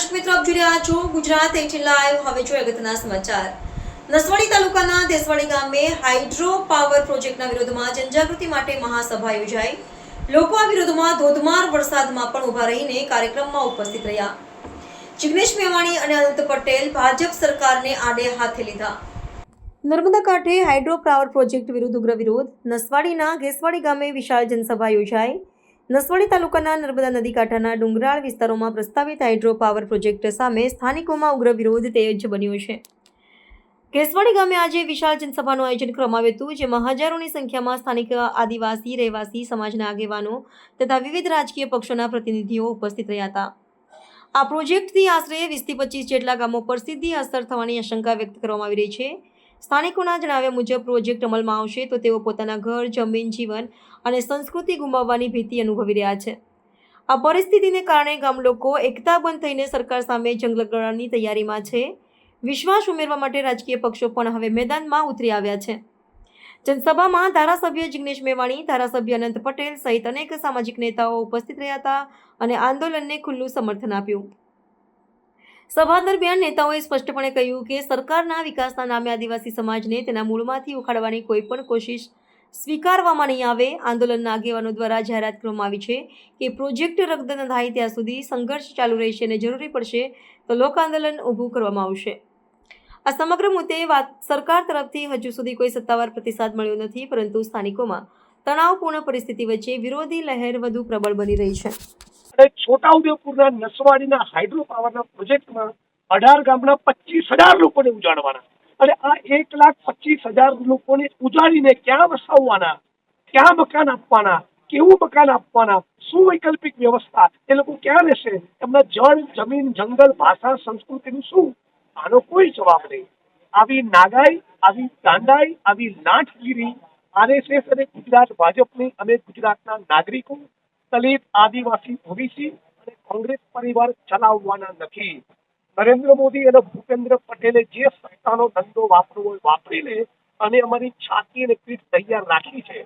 દર્શક મિત્રો, આપ જોઈ રહ્યા છો ગુજરાત એટીન લાઈવ હવે જોઈએ અગત્યના સમાચાર. નસવાડી તાલુકાના દેસવાડી ગામે હાઇડ્રો પાવર પ્રોજેક્ટના વિરોધમાં જનજાગૃતિ માટે મહાસભા યોજાઈ. લોકો આ વિરોધમાં ધોધમાર વરસાદમાં પણ ઊભા રહીને કાર્યક્રમમાં ઉપસ્થિત રહ્યા. જિગ્નેશ મેવાણી અને અનંત પટેલ ભાજપ સરકારને આડે હાથે લીધા. નર્મદા કાંઠે હાઇડ્રો પાવર પ્રોજેક્ટ વિરુદ્ધ ઉગ્ર વિરોધ. નસવાડીના ઘેસવાડી ગામે વિશાળ જનસભા યોજાઈ. નસવાડી તાલુકાના નર્મદા નદી કાંઠાના ડુંગરાળ વિસ્તારોમાં પ્રસ્તાવિત હાઇડ્રો પાવર પ્રોજેક્ટ સામે સ્થાનિકોમાં ઉગ્ર વિરોધ તેજ બન્યો છે. કેસવાડી ગામે આજે વિશાળ જનસભાનું આયોજન કરવામાં આવ્યું હતું, જેમાં હજારોની સંખ્યામાં સ્થાનિક આદિવાસી, રહેવાસી, સમાજના આગેવાનો તથા વિવિધ રાજકીય પક્ષોના પ્રતિનિધિઓ ઉપસ્થિત રહ્યા હતા. આ પ્રોજેક્ટથી આશરે વીસથી પચીસ જેટલા ગામો પર સીધી અસર થવાની આશંકા વ્યક્ત કરવામાં આવી રહી છે. સ્થાનિકોના જણાવ્યા મુજબ પ્રોજેક્ટ અમલમાં આવશે તો તેઓ પોતાના ઘર, જમીન, જીવન અને સંસ્કૃતિ ગુમાવવાની ભીતિ અનુભવી રહ્યા છે. આ પરિસ્થિતિને કારણે ગામ લોકો એકતાબંધ થઈને સરકાર સામે જંગ તૈયારીમાં છે. વિશ્વાસ ઉમેરવા માટે રાજકીય પક્ષો પણ હવે મેદાનમાં ઉતરી આવ્યા છે. જનસભામાં ધારાસભ્ય જિગ્નેશ મેવાણી, ધારાસભ્ય અનંત પટેલ સહિત અનેક સામાજિક નેતાઓ ઉપસ્થિત રહ્યા હતા અને આંદોલનને ખુલ્લું સમર્થન આપ્યું. સભા દરમિયાન નેતાઓએ સ્પષ્ટપણે કહ્યું કે સરકારના વિકાસના નામે આદિવાસી સમાજને તેના મૂળમાંથી ઉખાડવાની કોઈ પણ કોશિશ સ્વીકારવામાં નહીં આવે. આંદોલનના આગેવાનો દ્વારા જાહેરાત કરવામાં આવી છે કે પ્રોજેક્ટ રદ ન થાય ત્યાં સુધી સંઘર્ષ ચાલુ રહેશે અને જરૂરી પડશે તો લોક આંદોલન ઊભું કરવામાં આવશે. આ સમગ્ર મુદ્દે વાત સરકાર તરફથી હજુ સુધી કોઈ સત્તાવાર પ્રતિસાદ મળ્યો નથી, પરંતુ સ્થાનિકોમાં તણાવપૂર્ણ પરિસ્થિતિ વચ્ચે વિરોધી લહેર વધુ પ્રબળ બની રહી છે. છોટાઉદેપુરના નસવાડીના હાઇડ્રો પાવરના પ્રોજેક્ટમાં અઢાર ગામના પચીસ હજાર લોકોને ઉજાડવાના અને આ એક લાખ પચીસ હજાર લોકોને ઉજાડીને ક્યાં વસાવવાના? ક્યાં મકાન આપવાના? કેવું મકાન આપવાના? શું વૈકલ્પિક વ્યવસ્થા? એ લોકો ક્યાં રહેશે? એમના જળ, જમીન, જંગલ, ભાષા, સંસ્કૃતિનું શું? આનો કોઈ જવાબ નહીં. આવી નાગાઈ, આવી દાંડાઈ આવી લાંઠગીરી આરએસએસ અને ગુજરાત ભાજપની અને ગુજરાતના નાગરિકો દલિત આદિવાસી ભવિષ્ય અને કોંગ્રેસ પરિવાર ચલાવવાના નથી. નરેન્દ્ર મોદી અને ભૂપેન્દ્ર પટેલે જે સત્તાનો ધંધો વાપરવો વાપરી લે અને અમારી છાતી અને પીઠ તૈયાર રાખી છે.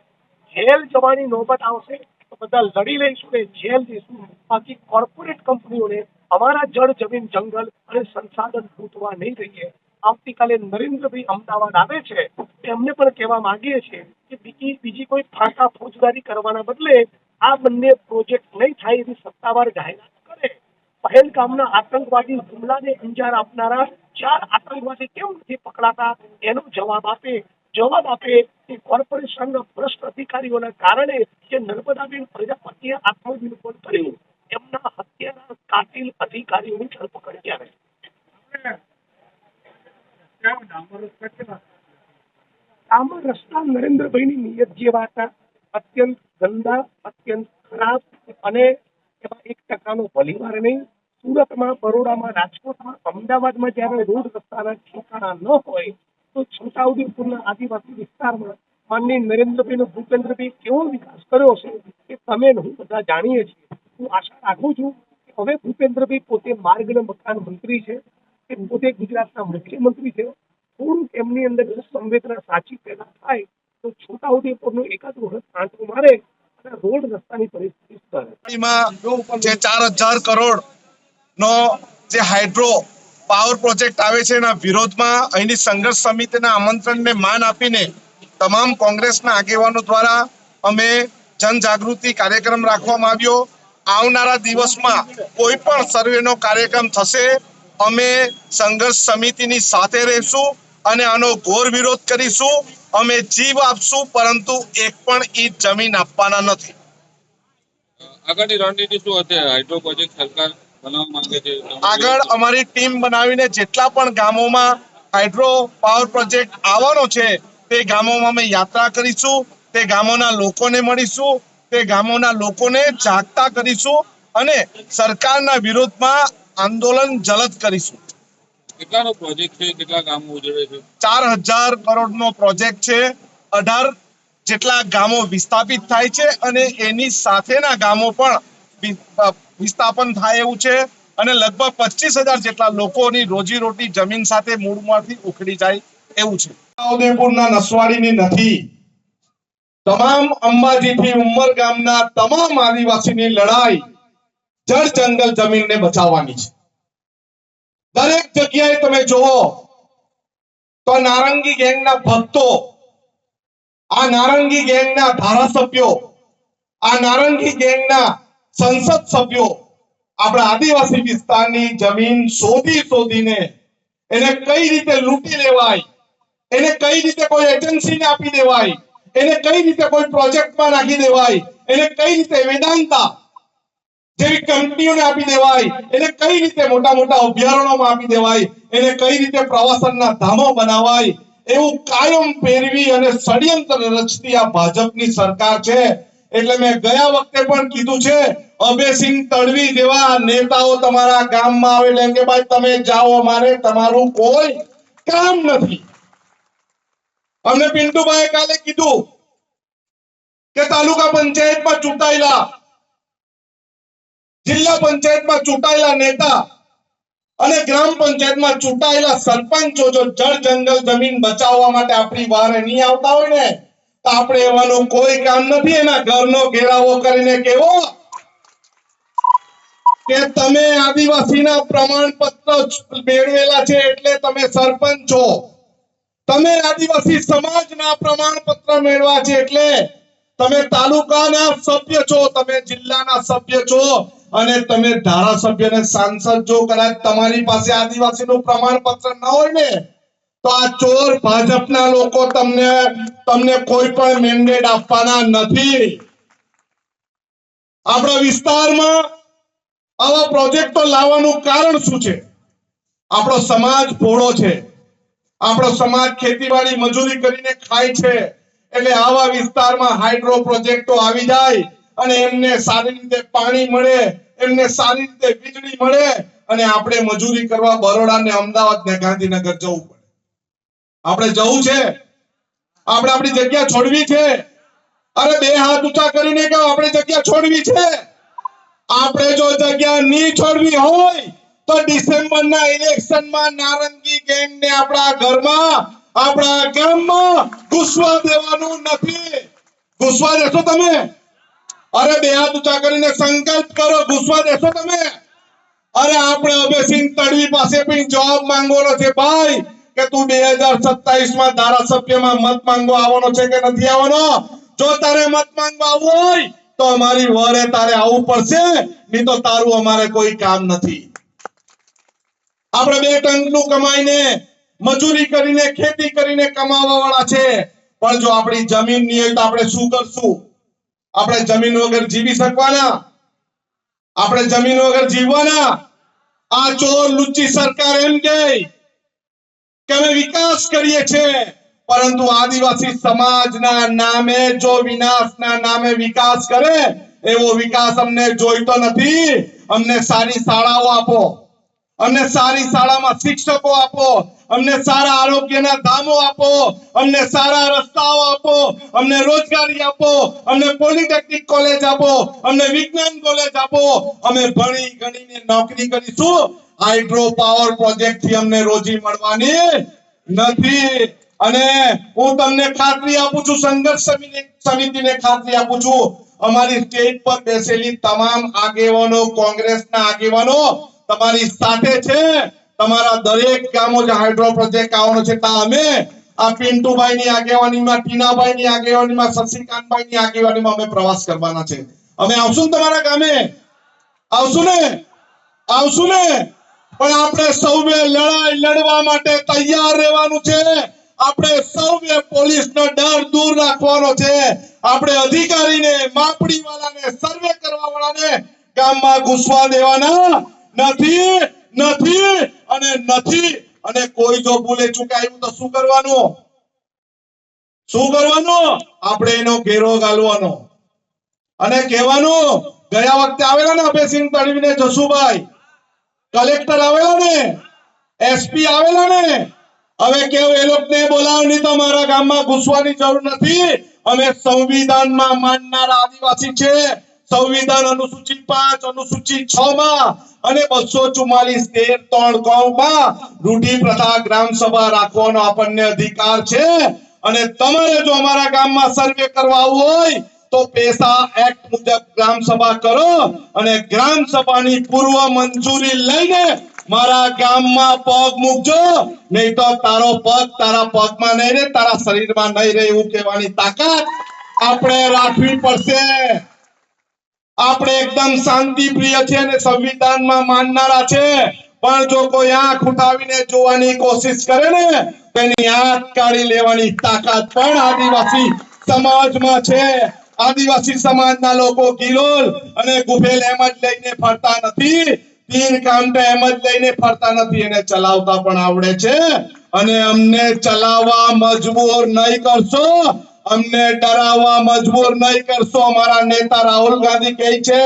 જેલ જવાની નોબત આવશે તો બધા લડી લઈશું ને જેલ જઈશું બાકી કોર્પોરેટ કંપનીઓને અમારા જળ, જમીન, જંગલ અને સંસાધન લૂંટવા નહીં દઈએ. આવતીકાલે નરેન્દ્રભાઈ અમદાવાદ આવે છે. એમને પણ કહેવા માંગીએ છીએ કે બીજી બીજી કોઈ ફાંકા ફોજદારી કરવાના બદલે આ બંને પ્રોજેક્ટ નહીં થાય એવી સત્તાવાર જાહેરાત કરે. પહેલગામના આતંકવાદી હુમલાને અંજાર આપનારા ચાર આતંકવાદી કેમ નથી પકડાતા? એનો જવાબ આપે. જવાબ આપે કે કોર્પોરેશનના ભ્રષ્ટ અધિકારીઓના કારણે જે નર્મદાબેન પ્રજાપતિએ આત્મવિલોપન કર્યું, એમના હત્યાના કાતિલ અધિકારીઓની ધરપકડ ક્યારે? ડામર રસ્તા નરેન્દ્રભાઈની નિયત જેવા હતા અત્યંત ગંદા અત્યંત ખરાબ અને એમાં એક ટકાનો ભલીવાર નહીં. સુરતમાં, બરોડામાં, રાજકોટમાં, અમદાવાદમાં જ્યારે રોડ રસ્તાના ઠેકાણા ન હોય, તો છોટાઉદેપુરના આદિવાસી વિસ્તારમાં માનનીય નરેન્દ્રભાઈ નો ભૂપેન્દ્રભાઈ કેવો વિકાસ કર્યો છે એ તમે હું બધા જાણીએ છીએ. હું આશા રાખું છું કે હવે ભૂપેન્દ્રભાઈ પોતે માર્ગ અને મકાન મંત્રી છે, એ પોતે ગુજરાતના મુખ્યમંત્રી છે. થોડુંક એમની અંદર સંવેદના સાચી પેદા થાય, તો છોટાઉદેપુરનું એકાદ વખત આંટો મારે રોડ રસ્તાની પરિસ્થિતિ સુધારે. જે ચાર હજાર કરોડ નો જે હાઇડ્રો પાવર પ્રોજેક્ટ આવે છે એના વિરોધમાં અહીંની સંઘર્ષ સમિતિના આમંત્રણને માન આપીને તમામ કોંગ્રેસના આગેવાનો દ્વારા અમે જનજાગૃતિ કાર્યક્રમ રાખવામાં આવ્યો. આવનારા દિવસમાં કોઈ પણ સર્વેનો કાર્યક્રમ થશે, અમે સંઘર્ષ સમિતિની સાથે રહીશું. અને આનો ઘોર વિરોધ કરીશું. અમે જીવ આપશું પરંતુ એક પણ ઈ જમીન આપવાના નથી. આગળની રણનીતિ શું હશે? હાઇડ્રો પ્રોજેક્ટ સરકાર બનાવવા માંગે છે. આગળ અમારી ટીમ બનાવીને જેટલા પણ ગામોમાં હાઇડ્રો પાવર પ્રોજેક્ટ આવવાનો છે તે ગામોમાં અમે યાત્રા કરીશું. તે ગામોના લોકોને મળીશું. તે ગામોના લોકોને જાગતા કરીશું અને સરકારના વિરોધમાં આંદોલન જલદ કરીશું. કેટલાનો પ્રોજેક્ટ છે? કેટલા ગામો ઉજવે છે? ચાર હજાર કરોડનો પ્રોજેક્ટ છે. અઢાર જેટલા ગામો વિસ્થાપિત થાય છે અને એની સાથેના ગામો પણ વિસ્થાપન થાય એવું છે અને લગભગ પચીસ હજાર જેટલા લોકોની રોજીરોટી જમીન સાથે મૂળમાંથી ઉખડી જાય એવું છે. ઉદયપુરના નસવાડીની નથી તમામ અંબાજીથી ઉમર ગામના તમામ આદિવાસીની લડાઈ જળ જંગલ જમીનને બચાવવાની છે. દરેક જગ્યાએ તમે જુઓ તો નારંગી ગેંગના ભક્તો, આ નારંગી ગેંગના ધારાસભ્યો, આ નારંગી ગેંગના સંસદ સભ્યો, આપણા આદિવાસી વિસ્તારની જમીન શોધી શોધીને એને કઈ રીતે લૂંટી લેવાય, એને કઈ રીતે કોઈ એજન્સીને આપી દેવાય, એને કઈ રીતે કોઈ પ્રોજેક્ટમાં નાખી દેવાય, એને કઈ રીતે વેદાંતા જેવી કંપનીઓને આપી દેવાય, એને કઈ રીતે મોટા મોટા અભયારણ્યોમાં આપી દેવાય, એને કઈ રીતે પ્રવાસનના ધામો બનાવાય, એવું કાયમ પહેરવી અને ષડયંત્ર રચતી આ ભાજપની સરકાર છે. એટલે મેં ગયા વખતે પણ કીધું છે અભયસિંહ તડવી જેવા નેતાઓ તમારા ગામમાં આવે એટલે કે ભાઈ તમે જાઓ અમારે, તમારું કોઈ કામ નથી. અમને પિન્ટુભાઈ કાલે કીધું કે તાલુકા પંચાયતમાં ચૂંટાયેલા જિલ્લા પંચાયતમાં ચૂંટાયેલા નેતા અને ગ્રામ પંચાયતમાં ચૂંટાયેલા સરપંચો જો જળ જંગલ જમીન બચાવવા માટે આપણી વારે નહીં આવતા હોય ને, તો આપણે એવાનું કોઈ કામ નથી. એના ઘરનો ઘેરાવો કરીને કેવો કે તમે આદિવાસીના પ્રમાણપત્ર મેળવેલા છે એટલે તમે સરપંચ છો. તમે આદિવાસી સમાજના પ્રમાણપત્ર મેળવા છે એટલે તમે તાલુકાના સભ્ય છો, તમે જિલ્લાના સભ્ય છો. અને તમે ધારાસભ્ય ને સાંસદ જો કદાચ તમારી પાસે આદિવાસીનું પ્રમાણપત્ર ન હોય ને, તો આ ચોર ભાજપના લોકો તમને તમને કોઈ પણ મેન્ડેટ આપવાના નથી. આપણા વિસ્તારમાં આવા પ્રોજેક્ટો લાવવાનું કારણ શું છે? આપણો સમાજ ભોળો છે. આપણો સમાજ ખેતીવાડી મજૂરી કરીને ખાય છે. એટલે આવા વિસ્તારમાં હાઇડ્રો પ્રોજેક્ટો આવી જાય. અને એમને સારી રીતે પાણી મળે, એમને સારી રીતે વીજળી મળે અને આપણે મજૂરી કરવા બરોડા ને અમદાવાદ ને ગાંધીનગર જવું પડે. આપણે જવું છે? આપણે આપણી જગ્યા છોડવી છે? અરે બે હાથ ઊંચા કરીને કહો, આપણે જગ્યા છોડવી છે? આપણે જો જગ્યા નહીં છોડવી હોય, તો ડિસેમ્બરના ઇલેક્શનમાં નારંગી ગેંગને આપણા ઘરમાં, આપણા ગામમાં ઘૂસવા દેવાનું નથી. ઘૂસવા દેશો તમે? અરે બે હાથ ઊંચા કરીને સંકલ્પ કરો, ઘૂસવા દેશો તમે. અરે આપણે અભયસિંહ તડવી પાસે પણ જવાબ માંગવાનો છે ભાઈ, કે તું બે હજાર સત્તાવીસમાં ધારાસભ્યમાં મત માંગવા આવવાનો છે કે નથી આવવાનો? જો તારે મત માંગવા આવવું હોય, તો અમારી વરે તારે આવવું પડશે, નહીં તો તારું અમારે કોઈ કામ નથી. આપણે બે ટંકનું કમાઈને, મજૂરી કરીને, ખેતી કરીને કમાવા વાળા છે. પણ જો આપણી જમીન નહીં હોય તો આપણે શું કરશું? આપણે જમીન વગર જીવી શકવાના. આપણે જમીન વગર જીવવાના. આ ચોર લુચ્ચી સરકાર એમ કે અમે વિકાસ કરીએ છીએ, પરંતુ આદિવાસી સમાજના નામે જો વિનાશના નામે વિકાસ કરે, એવો વિકાસ અમને જોઈતો નથી. અમને સારી શાળાઓ આપો. અમને સારી શાળામાં શિક્ષકો આપો, અમને સારા આરોગ્યના ધામો આપો, અમને સારા રસ્તાઓ આપો, અમને રોજગારી આપો, અમને પોલિટેકનિક કોલેજ આપો, અમને વિજ્ઞાન કોલેજ આપો. અમે ભણી ગણીને નોકરી કરીશું. હાઇડ્રો પાવર પ્રોજેક્ટથી અમને રોજી મળવાની નથી. અને હું તમને ખાતરી આપું છું, સંઘર્ષ સમિતિ- સમિતિને ખાતરી આપું છું. અમારી સ્ટેજ પર બેસેલી તમામ આગેવાનો, કોંગ્રેસના આગેવાનો તમારી સાથે છે. તમારા દરેક ગામો જે હાઇડ્રો પ્રોજેક્ટ આવવાનો છે. ત્યાં અમે આ પિન્ટુભાઈ ની આગેવાનીમાં ટીનાભાઈ ની આગેવાનીમાં શશિકાંતભાઈ ની આગેવાનીમાં અમે પ્રવાસ કરવાના છે. અમે આવશું તમારા ગામે? આવશું ને? આવશું ને? પણ આપણે સૌએ લડાઈ લડવા માટે તૈયાર રહેવાનું છે. આપણે સૌએ પોલીસનો ડર દૂર રાખવાનો છે. આપણે અધિકારીને માપડી વાળાને સર્વે કરવા વાળાને ગામમાં ઘૂસવા દેવાના નથી નથી અને નથી. અને કોઈ જો ભૂલે ચૂકાયું તો શું કરવાનું? શું કરવાનું? આપણે એનો ઘેરો ગાલવાનો. અને કહેવાનું, ગયા વખતે આવેલા ને અભયસિંહ તળવીને જસુભાઈ, કલેક્ટર આવેલા ને, એસપી આવેલા ને, હવે કેવું, એ લોકોને બોલાવો, નહીં તો મારા ગામમાં ઘૂસવાની જરૂર નથી. અમે સંવિધાનમાં માનનારા આદિવાસી છે. સંવિધાન અનુસૂચિત પાંચ, અનુસૂચિત છ માં અને બસો ચુમ્માલીસ તેર ત્રણ કૌ માં પ્રથા ગ્રામ સભા રાખવાનો આપણને અધિકાર છે. અને તમારે જો અમારા ગામમાં સર્વે કરવા આવવું હોય, તો પેસા એક્ટ મુજબ ગ્રામ સભા કરો અને ગ્રામ સભાની પૂર્વ મંજૂરી લઈને મારા ગામમાં પગ મૂકજો. નહીં તો તારો પગ તારા પગમાં નહીં રહે, તારા શરીરમાં નહીં રહે એવું કહેવાની તાકાત આપણે રાખવી પડશે. આપણે એકદમ શાંતિ પ્રિય છે અને સંવિધાનમાં માનનારા છે. પણ જો કોઈ આંખ ઉઠાવીને જોવાની કોશિશ કરે ને તેની આંખ કાઢી લેવાની તાકાત પણ આદિવાસી સમાજમાં છે. આદિવાસી સમાજના લોકો ગિલોલ અને ગુફેલ એમ જ લઈને ફરતા નથી. તીર કામઠા એમ જ લઈને ફરતા નથી. એને ચલાવતા પણ આવડે છે. અને અમને ચલાવવા મજબૂર નહીં કરશો. અમને ડરાવવા મજબૂર નહીં કરશો, મારા નેતા રાહુલ ગાંધી કહે છે,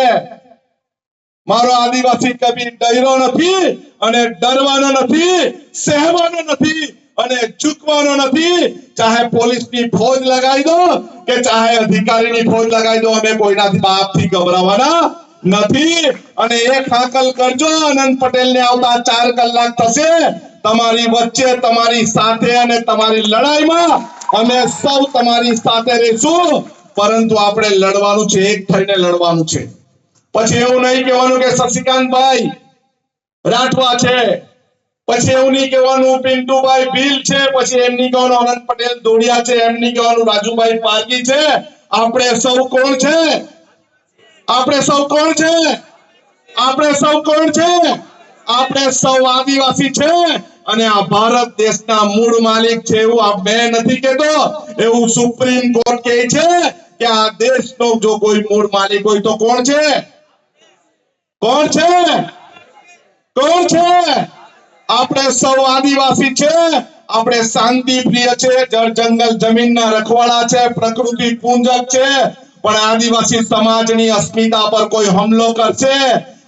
મારો આદિવાસી કબીર ડરો નથી અને ડરવાનો નથી, સહેવાનો નથી અને ચૂકવાનો નથી. ચાહે પોલીસની ફોજ લગાવી દો કે ચાહે અધિકારીની ફોજ લગાવી દો, અમે કોઈનાથી બાપથી ગભરાવાના નથી. અને એક હાકલ કરજો, આનંદ પટેલ ને આવતા ચાર કલાક થશે. તમારી વચ્ચે, તમારી સાથે અને તમારી લડાઈમાં અમે સૌ તમારી સાથે રહીશું, પરંતુ આપણે લડવાનું છે, એક થઈને લડવાનું છે. પછી એવું નહીં કહેવાનું કે શશિકાંતભાઈ, રાઠવા છે. પછી એવું નહીં કહેવાનું, પિન્ટુભાઈ ભીલ છે, પછી એમ નહીં કહેવાનું આનંદ પટેલ દોડિયા છે એમ નહીં કહેવાનું રાજુભાઈ પાર્કી છે. આપણે સૌ કોણ છે? આપણે સૌ કોણ છે? આપણે સૌ કોણ છે? આપણે સૌ આદિવાસી છે અને આ ભારત દેશના મૂળ માલિક છે એવું આ બે નથી કેતો એવું સુપ્રીમ કોર્ટ કહે છે કે આ દેશનો જો કોઈ મૂળ માલિક હોય તો કોણ છે? કોણ છે? કોણ છે? આપણે સૌ આદિવાસી છે. આપણે શાંતિ પ્રિય છે. જળ જંગલ જમીનના રખવાળા છે. પ્રકૃતિ પૂંજક છે. પણ આદિવાસી સમાજની અસ્મિતા પર કોઈ હુમલો કરશે.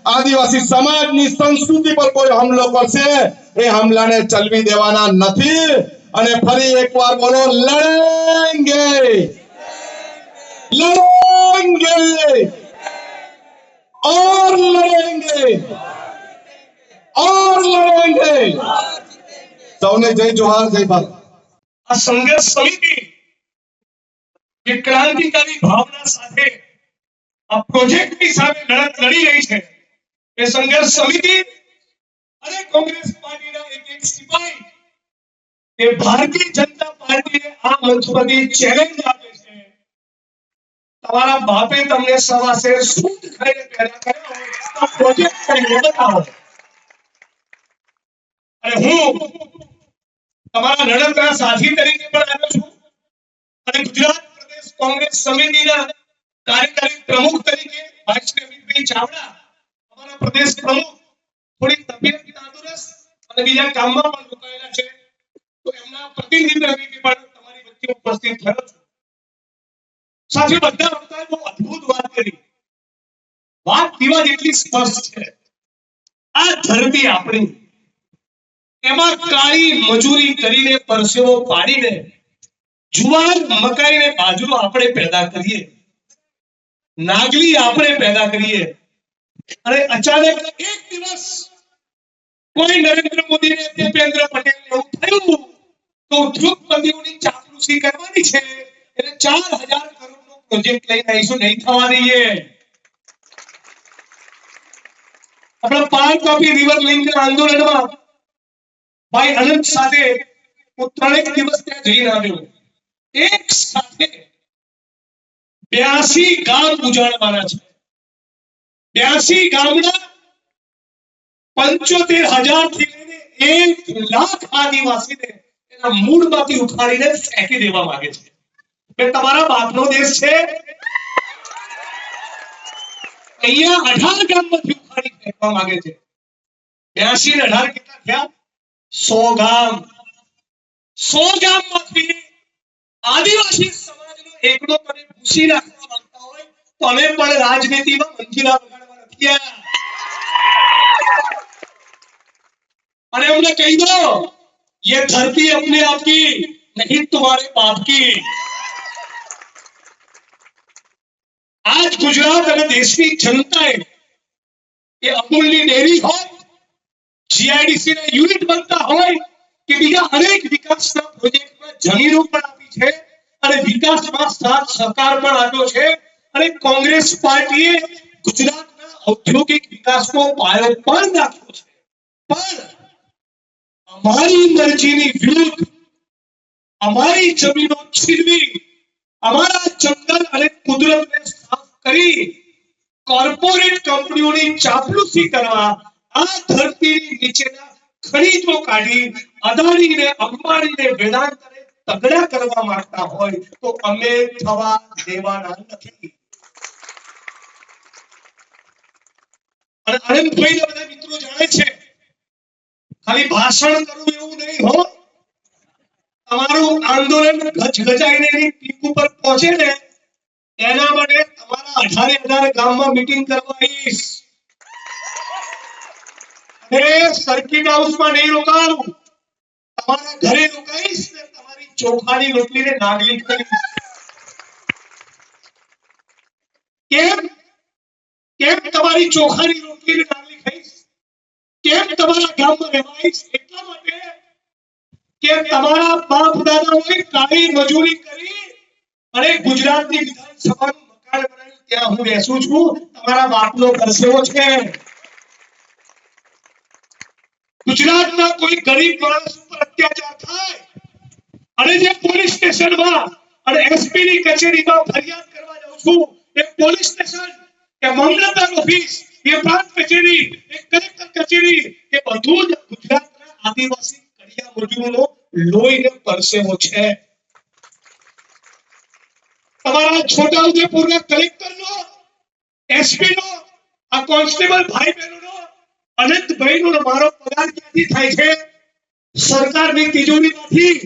આદિવાસી સમાજની સંસ્કૃતિ પર કોઈ હુમલો કરશે એ હુમલાને ચલવી દેવાના નથી અને ફરી એકવાર બોલો લડેંગે લડેંગે और लड़ेंगे और लड़ेंगे સૌને જય જોહાર જય ભારત આ સંઘર્ષ સમિતિ જે ક્રાંતિકારી ભાવના સાથે આ પ્રોજેક્ટની સામે લડત લડી રહી છે એ સંઘર્ષ સમિતિ અને કોંગ્રેસ પાર્ટીના એક એક સિપાહી એ ભારતીય જનતા પાર્ટીને આ મંચ પરથી ચેલેન્જ આપે છે. તમારા બાપે તમને સવાસે સૂટ ખાઈને પેદા કર્યા હોય તો પ્રોજેક્ટ કરીને બતાવો અને હું તમારા લડતના સાથી તરીકે પણ આવ્યો છું. અને ગુજરાત પ્રદેશ કોંગ્રેસ સમિતિના કાર્યકારી પ્રમુખ તરીકે ભાઈ શ્રી અમિતભાઈ ચાવડા અમારા પ્રદેશ પ્રમુખ થોડી તબિયત તંદુરસ્ત અને બીજા કામમાં પણ રોકાયેલા છે. તો એમના પ્રતિનિધિ તરીકે પણ તમારી વચ્ચે ઉપસ્થિત થયો છું. સાથે બધા વક્તાએ બહુ અદ્ભુત વાત કરી. વાત દીવા જેટલી સ્પષ્ટ છે. આ ધરતી આપણી. એમાં કાળી મજૂરી કરીને પરસેવો પાડીને, જુવાર મકાઈ ને બાજરો આપણે પેદા કરીએ. નાગલી આપણે પેદા કરીએ. અને અચાનક એક દિવસ કોઈ નરેન્દ્ર મોદી ને ભૂપેન્દ્ર પટેલ એવું થયું તો ઉદ્યોગપતિઓની ચાપલુસી કરવાની છે, એટલે ચાર હજાર કરોડ નો પ્રોજેક્ટ લઈને આવીશું, નહીં થવા દઈએ આપણા કોપી રિવર લિંક આંદોલનમાં ભાઈ અનંત સાથે હું ત્રણેક દિવસ ત્યાં જઈ રહ્યો એક સાથે બ્યાસી ગામ ઉજાડવાના છે. બ્યાસી ગામના પંચોતેર હજારથી લઈને એક લાખ આદિવાસીને એના મૂળમાંથી ઉખાડીને ફેંકી દેવા માંગે છે. કે તમારા બાપનો દેશ છે. અહીંયા અઢાર ગામમાંથી ઉખાડી ફેંકવા માંગે છે. બ્યાસી ને અઢાર કેટલા થયા? સો ગામ. સો ગામમાંથી આદિવાસી સમાજનો એકલો તમે ભૂસી રાખવા માંગતા હોય, તો અમે પણ રાજનીતિમાં મંજીરા વગાડવા નથી આવ્યા અને અમને કહી દો ये धरती अपने आप की नहीं तुम्हारे बाप की आज गुजरात અને દેશની જનતાએ એ અમૂલની ડેરી હોય જીઆઈડીસી ના યુનિટ બનતા હોય કે બીજા અનેક વિકાસના પ્રોજેક્ટમાં જમીનો પણ આપી છે અને વિકાસમાં સાથ સહકાર પણ આપ્યો છે અને કોંગ્રેસ પાર્ટીએ ગુજરાતના ઔદ્યોગિક વિકાસનો પાયો પણ નાખ્યો છે. પણ અમારી મરજીની વિરુદ્ધ અમારી જમીનો છીનવી, અમારા જંગલ અને કુદરતને સાફ કરી કોર્પોરેટ કંપનીઓની ચાપલુસી કરવા આ ધરતીની નીચેના ખનીજો કાઢી અદાણીને, અંબાણીને વેદાંતને તગડા કરવા માંગતા હોય તો અમે થવા દેવાના નથી. અને આનંદભાઈ બધા મિત્રો જાણે છે, ખાલી ભાષણ કરવું એવું નહીં હો. તમારું આંદોલન ગજગજાઈને એની પીક ઉપર પહોંચે ને, એના માટે તમારા અઢારે અઢાર ગામમાં મીટિંગ કરવા આવીશ. અને સર્કિટ હાઉસમાં નહીં રોકાવું તમારા ઘરે રોકાઈશ ને તમારી ચોખાની રોટલીને નાગલી કરીશ કેમ? કેમ તમારી ચોખાની રોટલીને નાગલી ખાઈશ? કેમ તમારા ગામમાં રહેવાઈશ? એટલા માટે કે તમારા બાપ દાદાઓએ કાળી મજૂરી કરી અને ગુજરાતની વિધાનસભાનું મકાન બનાવ્યું. ત્યાં હું બેસું છું. તમારા બાપનો પરસેવો છે. ગુજરાતના કોઈ ગરીબ માણસ ઉપર અત્યાચાર થાય અને જે પોલીસ સ્ટેશનમાં અને એસપી ની કચેરીમાં ફરિયાદ કરવા જાઉં છું, એ પોલીસ સ્ટેશન કે મામલતદાર ઓફિસ એ પ્રાંત કચેરી એ કલેક્ટર કચેરી એ બધું જ ગુજરાતના આદિવાસી કડિયા મજૂરોનો લોહીને પરસેવો છે. તમારા છોટાઉદેપુરના કલેક્ટરનો એસપી આ કોન્સ્ટેબલ ભાઈ બહેનોનો અનંતભાઈનો ને મારો પગાર ક્યાંથી થાય છે. સરકારની તિજોરીમાંથી,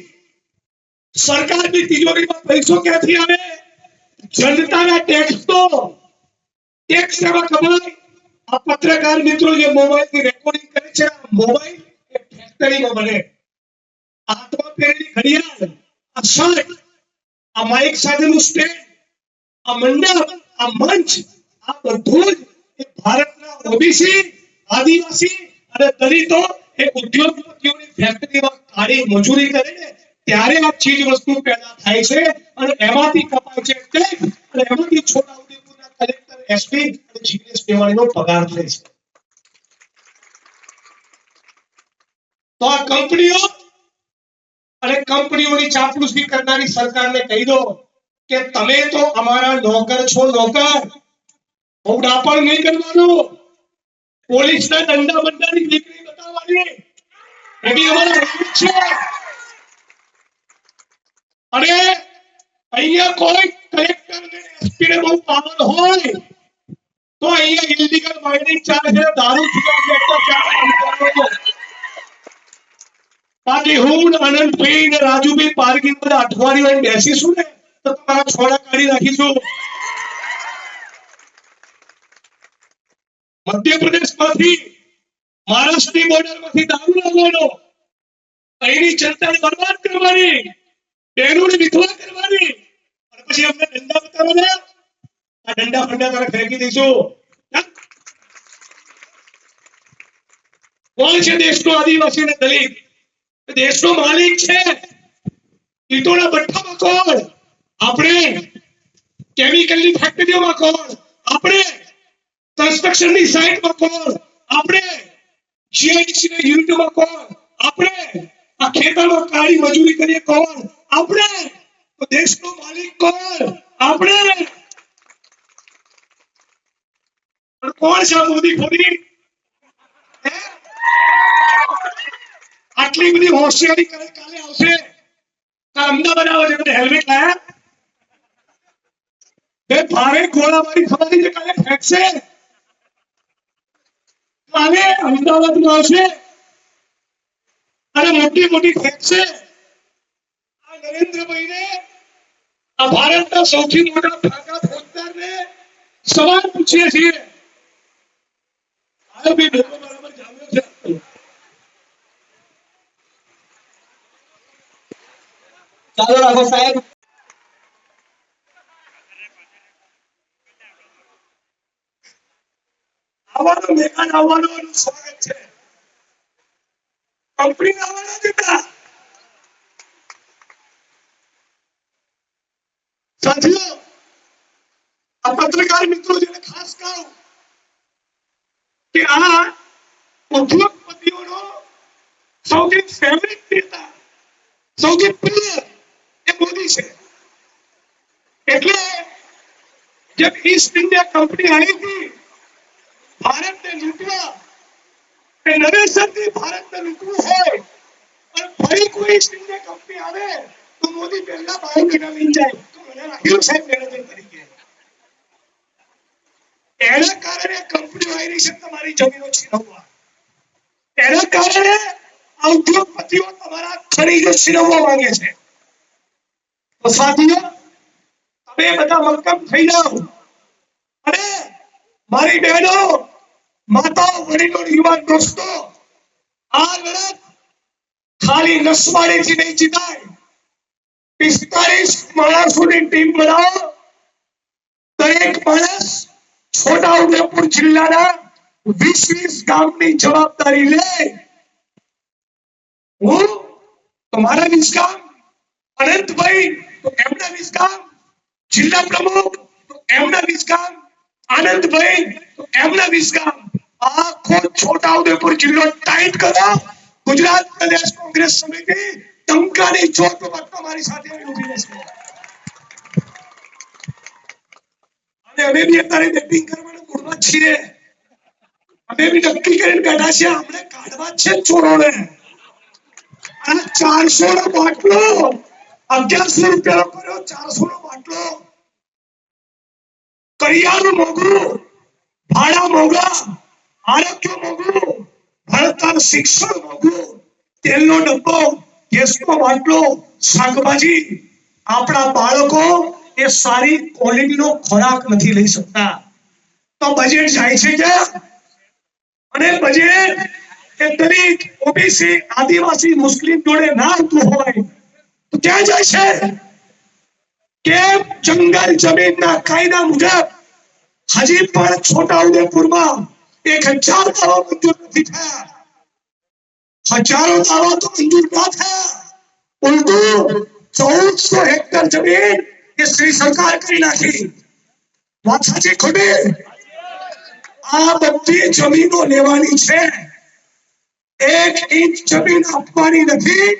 સરકારની તિજોરીમાં પૈસો ક્યાંથી આવે? જનતાના ટેક્સનો ટેક્સ એમાં કમાય આ પત્રકાર મિત્રો જે મોબાઈલથી રેકોર્ડિંગ કરે છે મોબાઈલ એ ફેક્ટરીમાં બને. આત્મા પહેરેલી ઘડિયાળ, આ શર્ટ, આ માઇક સાથેનું સ્ટેન્ડ આ મંડપ, આ મંચ, આ બધું જ એ ભારતના ઓબીસી, આદિવાસી અને દલિતો એ ઉદ્યોગપતિઓની ફેક્ટરીમાં કાળી મજૂરી કરે ને, ત્યારે આ ચીજ વસ્તુ પેદા થાય છે અને એમાંથી કપાય છે અને એમાંથી ઉદેપુરના કલેક્ટર એસપી અને જીગ્નેશ મેવાણીનો પગાર થાય છે. તો અને કંપનીઓની ચાપલુસી કરનારી સરકારને કહી દો કે તમે તો અમારા નોકર છો નોકર. બહુ ડાપણ નહીં કરવાનું. પોલીસના દંડા બંડાની દીકરી બતાવવાની. એ અમારા અને અહીંયા કોઈ કલેક્ટર ને એસપી ને બહુ પાવર હોય તો અહીંયા ઇલીગલ માઇનિંગ ચાલે છે દારૂ પીવા છે અત્યાચાર બંધ કરો. બાકી હું ને આનંદભાઈ ને રાજુભાઈ પાર્કિંગ બધા અઠવાડિયું અહીં બેસીશું ને તો તમારા છોડા કાઢી નાખીશું મધ્યપ્રદેશમાંથી મહારાષ્ટ્રની બોર્ડરમાંથી દારૂ લાવવાનો અહીંની જનતાને બરબાદ કરવાની બહેનોને વિધવા કરવાની અને પછી અમને ડંડા બતાવો ને આ દંડા ફંડા તારે ફેંકી દઈશું. કોણ છે દેશનો આદિવાસી ને દલિત? દેશનો માલિક છે. ઈંટોના ભઠ્ઠામાં કોણ? આપણે. કેમિકલની ફેક્ટરીઓમાં કોણ? આપણે. કન્સ્ટ્રક્શનની સાઇટમાં કોણ? આપણે. જીઆઈડીસી ના યુનિટમાં કોણ? આપણે. આ ખેતરમાં કાળી મજૂરી કરીએ કોણ? આપણે. દેશનો માલિક કોણ? આપણે. કોણ છે મોદી ખોદી? આટલી બધી હોશિયારી કરે કાલે આવશે. અમદાવાદ આવે છે હેલ્મેટ લાયા. બે ભારે ગોળાબારી થવાની છે કાલે ફેંકશે. કાલે અમદાવાદમાં આવશે. અને મોટી મોટી ફેંકશે. આ નરેન્દ્રભાઈને આ ભારતના સૌથી મોટા ફાકા ફોજદારને સવાલ પૂછીએ છીએ આયો બી ડોકો બરાબર જામ્યો છે ચાલો રાખો સાહેબ આવવાનો મેઘાન આવવાનો એનું સ્વાગત છે કંપની આવવાના કેટલા સાથીઓ આ પત્રકાર મિત્રો જેને ખાસ કહું કે આ ઉદ્યોગપતિ મોદીઓનો સૌથી ફેવરિટ નેતા સૌથી પ્રિય એ મોદી છે એટલે જબ ઈસ્ટ ઇન્ડિયા કંપની આવી હતી ભારતને લૂંટવા એ નરેશનથી ભારતને લૂંટવું હોય અને ફરી કોઈ ઈસ્ટ ઇન્ડિયા કંપની આવે તો મોદી પહેલા બાયોડેટા લઈને જાય સાહેબ મેનેજર તરીકે એના કારણે કંપનીઓ આવી તમારી જમીનો છીનવવા. એના કારણે ઉદ્યોગપતિઓ તમારા ખરીદો છીનવવા માંગે છે. તો સાથીઓ, તમે બધા મક્કમ થઈ જાઓ. અને મારી બહેનો, માતાઓ, વડીલો, યુવાન દોસ્તો, આ લડત ખાલી નસવાડીથી નહીં જીતાય. પિસ્તાલીસ માણસોની ટીમ બનાવો. દરેક માણસ છોટા ઉદેપુર જિલ્લાના વીસ વીસ ગામની જવાબદારી લે. હું તમારા મારા વીસ અનંતભાઈ તો એમના વીસ જિલ્લા પ્રમુખ તો એમના વીસ આનંદભાઈ તો એમના વીસ ગામ આખો છોટા ઉદેપુર જિલ્લો ટાઈટ કરો. ગુજરાત પ્રદેશ કોંગ્રેસ સમિતિ ટંકાની ચોટ પર તમારી સાથે આવી ઊભી રહેશે. અને અમે બી અત્યારે બેટિંગ કરવાનું મૂળમાં છીએ. અમે બી નક્કી કરીને બેઠા છીએ અમને કાઢવા છે ચોરોને અને ચારસો નો બાટલો, અગિયારસો રૂપિયાનો કર્યો ચારસો નો બાટલો. કરિયાનું મોંઘું ભાડા મોંઘા આરોગ્ય મોઘું ભણતર શિક્ષણ મોંઘું તેલનો ડબ્બો શાકભાજી, આપણા બાળકો એ સારી ક્વોલિટીનો ખોરાક નથી લઈ શકતા. તો બજેટ જાય છે ક્યાં અને બજેટ એ દલિત ઓબીસી આદિવાસી મુસ્લિમ જોડે ના આવતું હોય, તો ક્યાં જાય છે. કે જંગલ જમીનના કાયદા મુજબ. હજી પણ છોટા ઉદેપુરમાં એક હજાર કરોડ મંજૂર નથી થયા. હજારો દાવા તો મંજૂર ના થયા ઉલટું ચૌદસો હેક્ટર જમીન એ શ્રી સરકાર કરી નાખી. વાત સાચી ખોટી આ બધી જમીનો લેવાની છે. એક ઇંચ જમીન આપવાની નથી.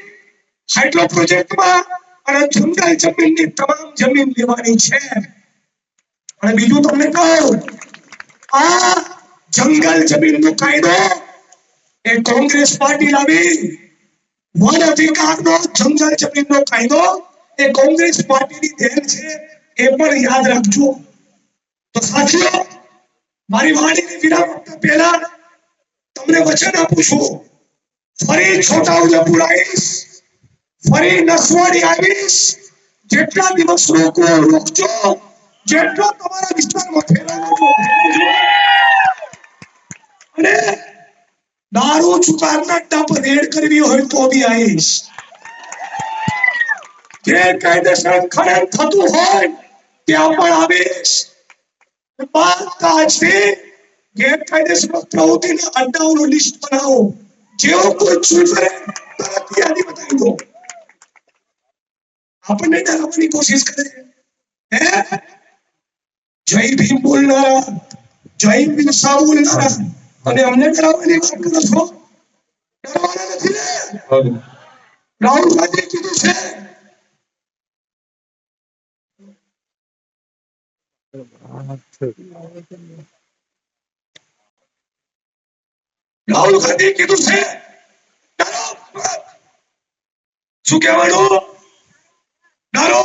હાઇડ્રો પ્રોજેક્ટમાં અને જંગલ જમીનની તમામ જમીન લેવાની છે. અને બીજું તમને કહું, આ જંગલ જમીનનો કાયદો એ કોંગ્રેસ પાર્ટી લાવી વન અધિકારનો જંગલ જમીનનો કાયદો એ કોંગ્રેસ પાર્ટીની દેન છે એ પણ યાદ રાખજો. તો સાથીઓ મારી વાણીની વિરામ આપતા પહેલા તમને વચન આપું છું. ફરી છોટા ઉદેપુર આવીશ ફરી નસવાડી આવીશ. જેટલા દિવસ લોકો રોકજો. જેટલો તમારા વિસ્તારમાં ફેલાવો છો, અને દારૂ અડ્ડા પર રેડ કરવી હોય તો બી આવીશ. ગેરકાયદેસર ખનન થતું હોય, ત્યાં પણ આવીશ. બાદ કાજથી ગેરકાયદેસર પ્રવૃત્તિના અડ્ડાઓનું લિસ્ટ બનાવો. જેવો કોઈ છૂટે તરત યાદી બતાવી દો. આપણને ડરાવવાની કોશિશ કરે. હે? જય ભીમ બોલનારા જય બિરસા બોલનારા અને અમને ડરાવવાની વાત કરો છો? ડરવાના નથી ને? રાહુલ ગાંધી કીધું છે. રાહુલ ગાંધીએ કીધું છે. શું કહેવાનું? ડરો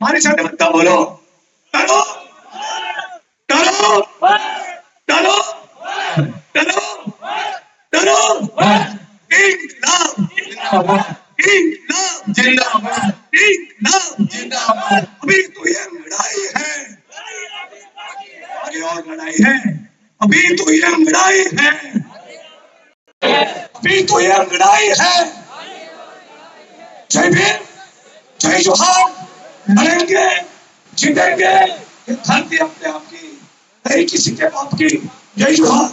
મારી સાથે બધા બોલો. ડરો ડરો ડરો ડરો ઇન્કલાબ ઇન્કલાબ जिंदाबाद इनकलाब जिंदाबाद अभी तो ये लड़ाई है आगे और लड़ाई है अभी तो ये लड़ाई है अभी तो ये लड़ाई है जय भीम जय जोहार लड़ेंगे जीतेंगे ये धरती अपने आप की नहीं किसी के बाप की जय जोहार